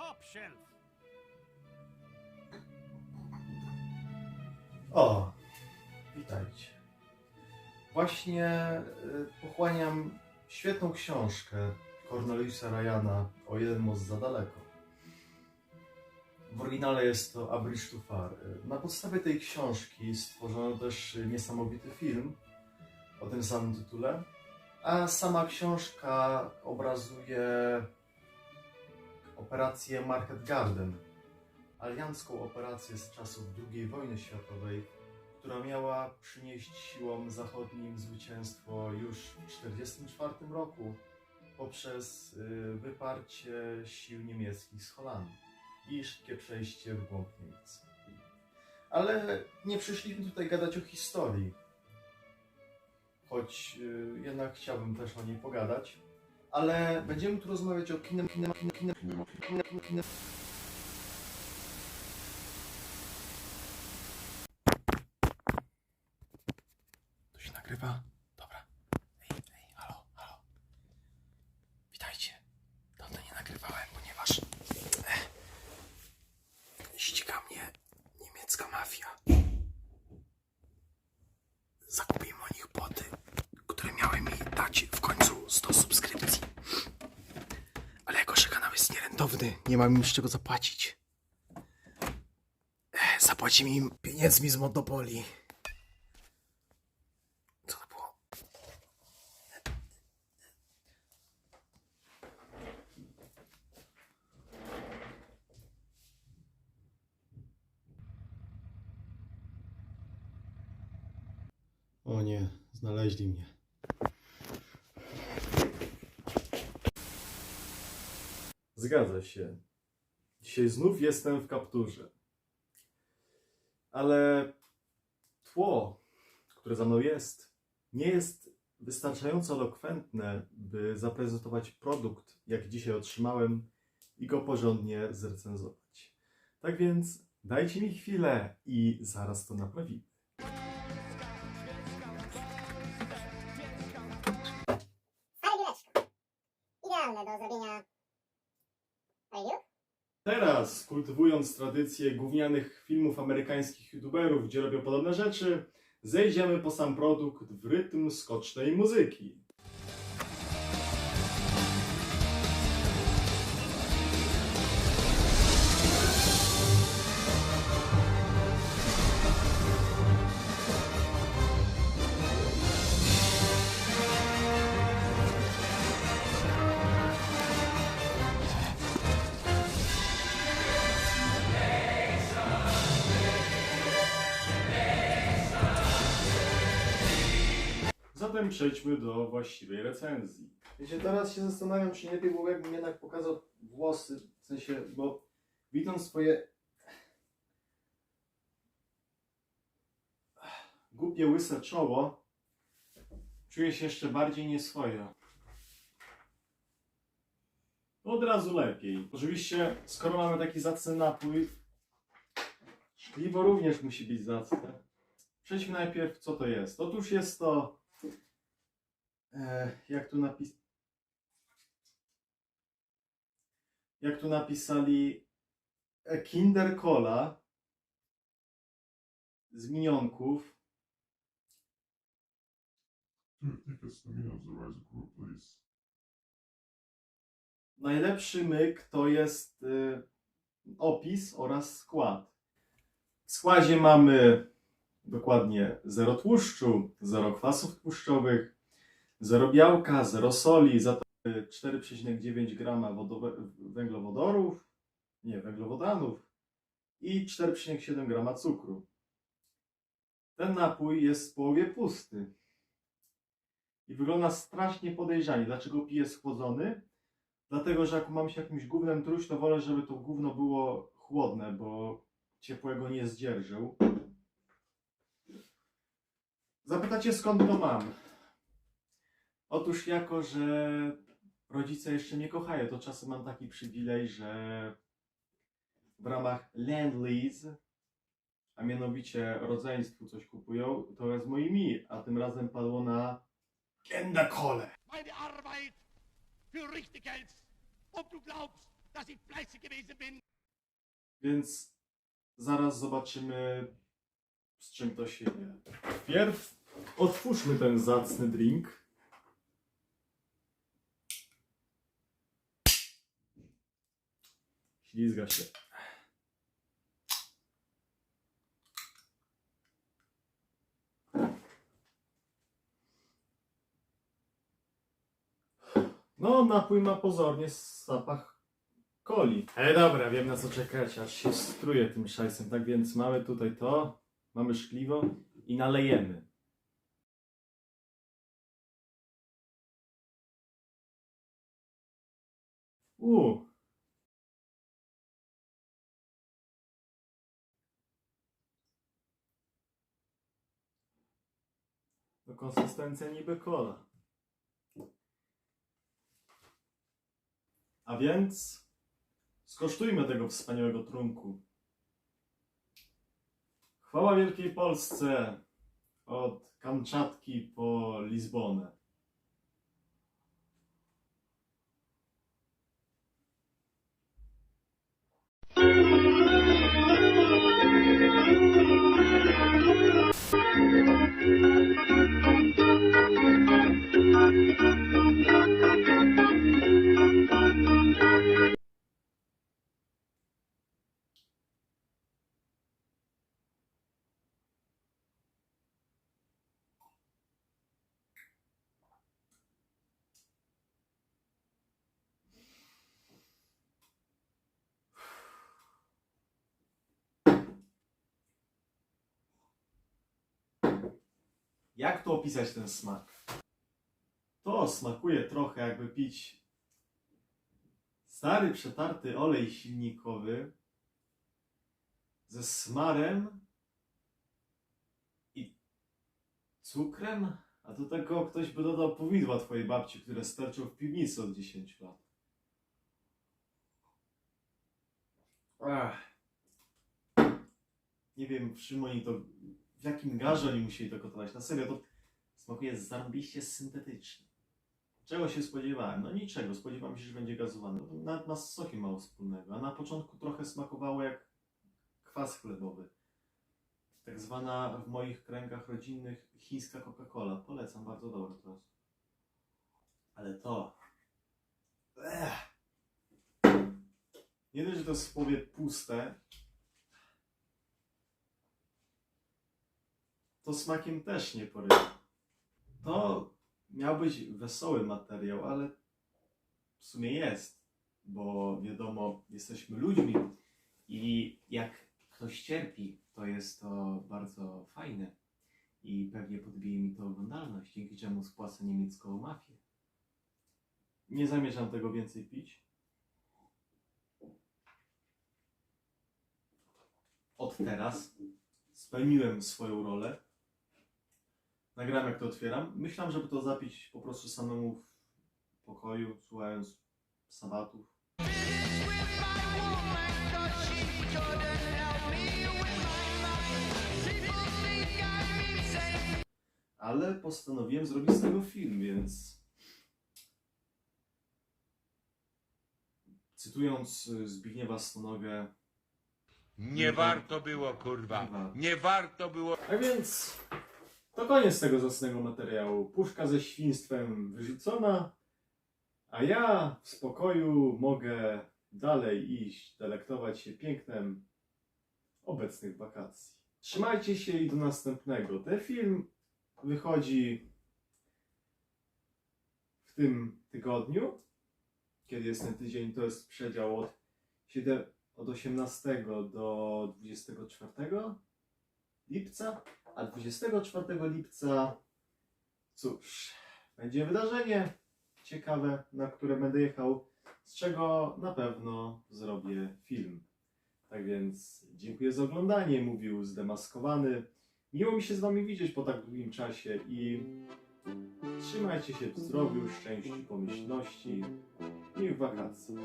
top shelf. O, witajcie. Właśnie y, pochłaniam świetną książkę Corneliusa Ryana o jeden most za daleko. W oryginale jest to A Bridge to Far. Na podstawie tej książki stworzono też niesamowity film o tym samym tytule, a sama książka obrazuje operację Market Garden, aliancką operację z czasów II wojny światowej, która miała przynieść siłom zachodnim zwycięstwo już w 1944 roku poprzez y, wyparcie sił niemieckich z Holandii i szybkie przejście w głąb Niemiec. Ale nie przyszliśmy tutaj gadać o historii, choć y, jednak chciałbym też o niej pogadać. Ale będziemy tu rozmawiać o kinem, kinem, kinem, kinem, kinem, kinem, kinem, kinem. To się nagrywa? Dobra. Ej, ej, halo, halo. Witajcie. Dawno nie nagrywałem, ponieważ eh, ściga mnie niemiecka mafia. Zakupiłem o nich boty, które miały mi dać w końcu 100 subskrypcji. Ale jako, że kanał jest nierentowny, nie mam im z czego zapłacić. Eh, Zapłacimy im pieniędzmi z Monopoli. Co to było? O nie, znaleźli mnie. Zgadza się. Dzisiaj znów jestem w kapturze. Ale tło, które za mną jest, nie jest wystarczająco elokwentne, by zaprezentować produkt, jaki dzisiaj otrzymałem i go porządnie zrecenzować. Tak więc dajcie mi chwilę i zaraz to naprawimy. Teraz, kultywując tradycję gównianych filmów amerykańskich youtuberów, gdzie robią podobne rzeczy, zejdziemy po sam produkt w rytm skocznej muzyki. Zatem przejdźmy do właściwej recenzji. Wiecie, teraz się zastanawiam, czy nie lepiej było, jakbym jednak pokazał włosy, w sensie, bo widząc swoje głupie, łyse czoło, czuję się jeszcze bardziej nieswojo. Od razu lepiej. Oczywiście, skoro mamy taki zacny napój, piwo również musi być zacne. Przejdźmy najpierw, co to jest. Otóż jest to E, jak tu napis... Jak tu napisali e, Kinder Cola z minionków. Please. Najlepszy myk to jest y, opis oraz skład. W składzie mamy dokładnie 0 tłuszczu, 0 kwasów tłuszczowych, 0 białka, 0 soli, za to y, 4,9 grama wodowe- węglowodorów, nie, węglowodanów i 4,7 grama cukru. Ten napój jest w połowie pusty i wygląda strasznie podejrzanie. Dlaczego piję schłodzony? Dlatego, że jak mam się jakimś gównem truć, to wolę, żeby to gówno było chłodne, bo ciepłego nie zdzierżył. Zapytacie skąd to mam? Otóż jako, że rodzice jeszcze mnie kochają, to czasem mam taki przywilej, że w ramach Land-Lease, a mianowicie rodzeństwu coś kupują, to jest moimi, a tym razem padło na Kenda Kole. Meine Arbeit für richtig hältst. Ob du glaubst, dass ich fleißig gewesen bin. Więc zaraz zobaczymy, z czym to się je. Wpierw otwórzmy ten zacny drink. Ślizga się. No, napój ma pozornie zapach coli. Ej, dobra, wiem na co czekać, aż się struje tym szajsem. Tak więc mamy tutaj to, mamy szkliwo i nalejemy. U. konsystencja niby kola. A więc skosztujmy tego wspaniałego trunku. Chwała Wielkiej Polsce od Kamczatki po Lizbonę. Jak tu opisać ten smak? To smakuje trochę jakby pić stary, przetarty olej silnikowy ze smarem i cukrem, a do tego ktoś by dodał powidła twojej babci, które sterczą w piwnicy od 10 lat. Ach. Nie wiem, czym oni w jakim garze oni musieli to gotować. Na serio, to smakuje zarąbiście syntetycznie. Czego się spodziewałem? No niczego. Spodziewałem się, że będzie gazowane. No, Nawet ma z sokiem mało wspólnego. A na początku trochę smakowało jak kwas chlebowy. Tak zwana w moich kręgach rodzinnych chińska Coca-Cola. Polecam, bardzo to jest. Ale to... Ech. Nie dość, że to jest w połowie puste, to smakiem też nie porywa. To miał być wesoły materiał, ale w sumie jest, bo wiadomo, jesteśmy ludźmi i jak ktoś cierpi, to jest to bardzo fajne i pewnie podbije mi to oglądalność, dzięki czemu spłacę niemiecką mafię. Nie zamierzam tego więcej pić. Od teraz spełniłem swoją rolę. Nagram jak to otwieram. Myślałem, żeby to zapić po prostu samemu w pokoju, słuchając sabatów. Ale postanowiłem zrobić z tego film, więc cytując y, Zbigniewa Stonogę, Nie warto było, kurwa. Nie warto było. A więc to koniec tego zacnego materiału. Puszka ze świństwem wyrzucona, a ja w spokoju mogę dalej iść, delektować się pięknem obecnych wakacji. Trzymajcie się i do następnego. Ten film wychodzi w tym tygodniu. Kiedy jest ten tydzień, to jest przedział od, 7, od 18 do 24 lipca, a 24 lipca, cóż, będzie wydarzenie ciekawe, na które będę jechał, z czego na pewno zrobię film. Tak więc dziękuję za oglądanie, mówił zdemaskowany. Miło mi się z Wami widzieć po tak długim czasie i trzymajcie się w zdrowiu, szczęściu, pomyślności. Miłych wakacji.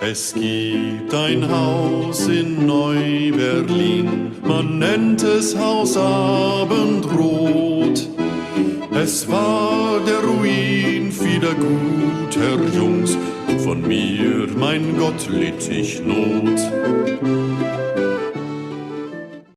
Es gibt ein Haus in Neu-Berlin, man nennt es Haus Abendrot. Es war der Ruin vieler guter Jungs, von mir, mein Gott, litt ich Not.